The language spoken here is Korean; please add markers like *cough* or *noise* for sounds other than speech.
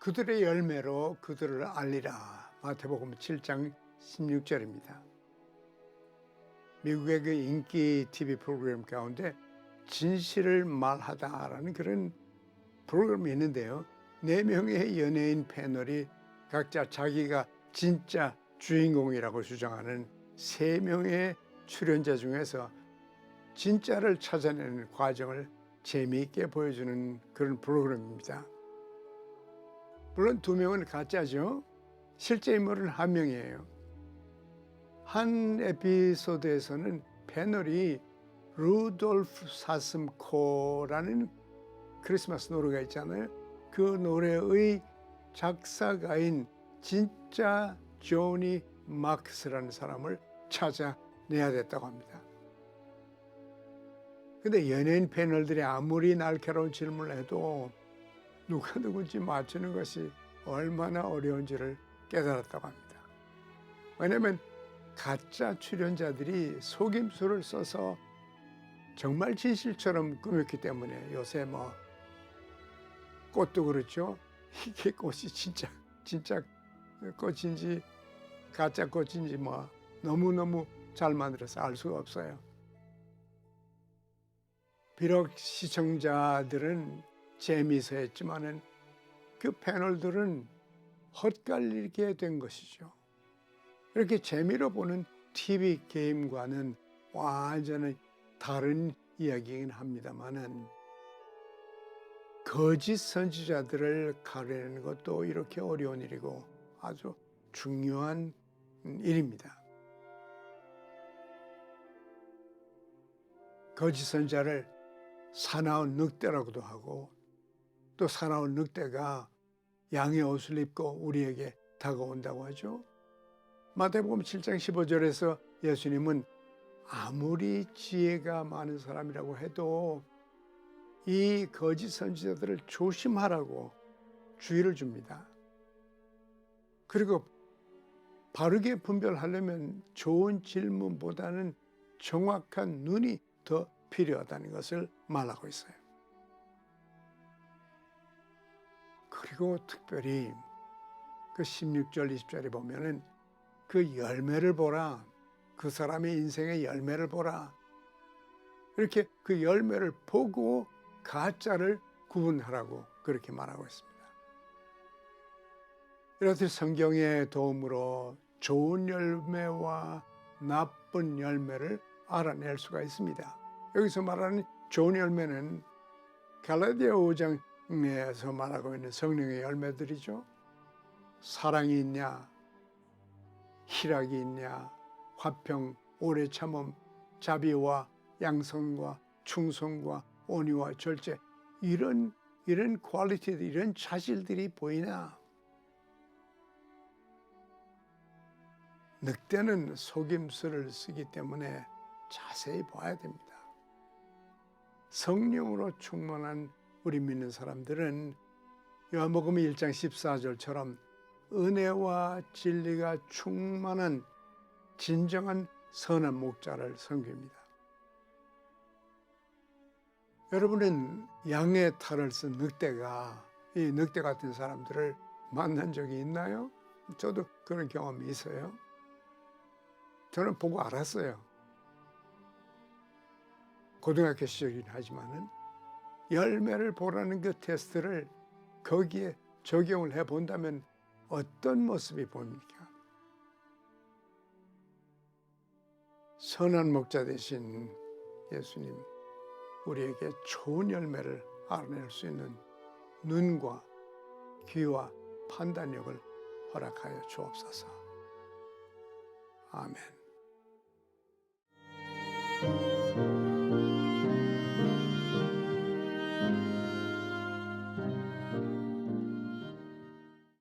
그들의 열매로 그들을 알리라. 마태복음 7장 16절입니다. 미국의 그 인기 TV 프로그램 가운데 진실을 말하다라는 그런 프로그램이 있는데요. 네 명의 연예인 패널이 각자 자기가 진짜 주인공이라고 주장하는 세 명의 출연자 중에서 진짜를 찾아내는 과정을 재미있게 보여주는 그런 프로그램입니다. 물론 두 명은 가짜죠. 실제 인물은 한 명이에요. 한 에피소드에서는 패널이 루돌프 사슴코라는 크리스마스 노래가 있잖아요. 그 노래의 작사가인 진짜 조니 마크스라는 사람을 찾아내야 됐다고 합니다. 근데 연예인 패널들이 아무리 날카로운 질문을 해도 누가 누군지 맞추는 것이 얼마나 어려운지를 깨달았다고 합니다. 왜냐하면 가짜 출연자들이 속임수를 써서 정말 진실처럼 꾸몄기 때문에 요새 뭐 꽃도 그렇죠. *laughs* 이게 꽃이 진짜 진짜 꽃인지 가짜 꽃인지 뭐 너무 너무 잘 만들어서 알 수가 없어요. 비록 시청자들은 재미있어 했지만은 그 패널들은 헛갈리게 된 것이죠. 이렇게 재미로 보는 TV 게임과는 완전히 다른 이야기이긴 합니다만은 거짓 선지자들을 가려내는 것도 이렇게 어려운 일이고 아주 중요한 일입니다. 거짓 선지자를 사나운 늑대라고도 하고 또 사나운 늑대가 양의 옷을 입고 우리에게 다가온다고 하죠. 마태복음 7장 15절에서 예수님은 아무리 지혜가 많은 사람이라고 해도 이 거짓 선지자들을 조심하라고 주의를 줍니다. 그리고 바르게 분별하려면 좋은 질문보다는 정확한 눈이 더 필요하다는 것을 말하고 있어요. 그리고 특별히 그 16절, 20절에 보면은 그 열매를 보라. 그 사람의 인생의 열매를 보라. 이렇게 그 열매를 보고 가짜를 구분하라고 그렇게 말하고 있습니다. 이렇듯 성경의 도움으로 좋은 열매와 나쁜 열매를 알아낼 수가 있습니다. 여기서 말하는 좋은 열매는 갈라디아 5장 에서 말하고 있는 성령의 열매들이죠. 사랑이 있냐, 희락이 있냐, 화평, 오래 참음, 자비와 양성과 충성과 온유와 절제 이런 이런 퀄리티들 이런 자질들이 보이나 늑대는 속임수를 쓰기 때문에 자세히 봐야 됩니다. 성령으로 충만한 우리 믿는 사람들은 요한복음 1장 14절처럼 은혜와 진리가 충만한 진정한 선한 목자를 섬깁니다. 여러분은 양의 탈을 쓴 늑대가 이 늑대 같은 사람들을 만난 적이 있나요? 저도 그런 경험이 있어요. 저는 보고 알았어요. 고등학교 시절이긴 하지만은 열매를 보라는 그 테스트를 거기에 적용을 해 본다면 어떤 모습이 보입니까? 선한 목자 되신 예수님, 우리에게 좋은 열매를 알아낼 수 있는 눈과 귀와 판단력을 허락하여 주옵소서. 아멘.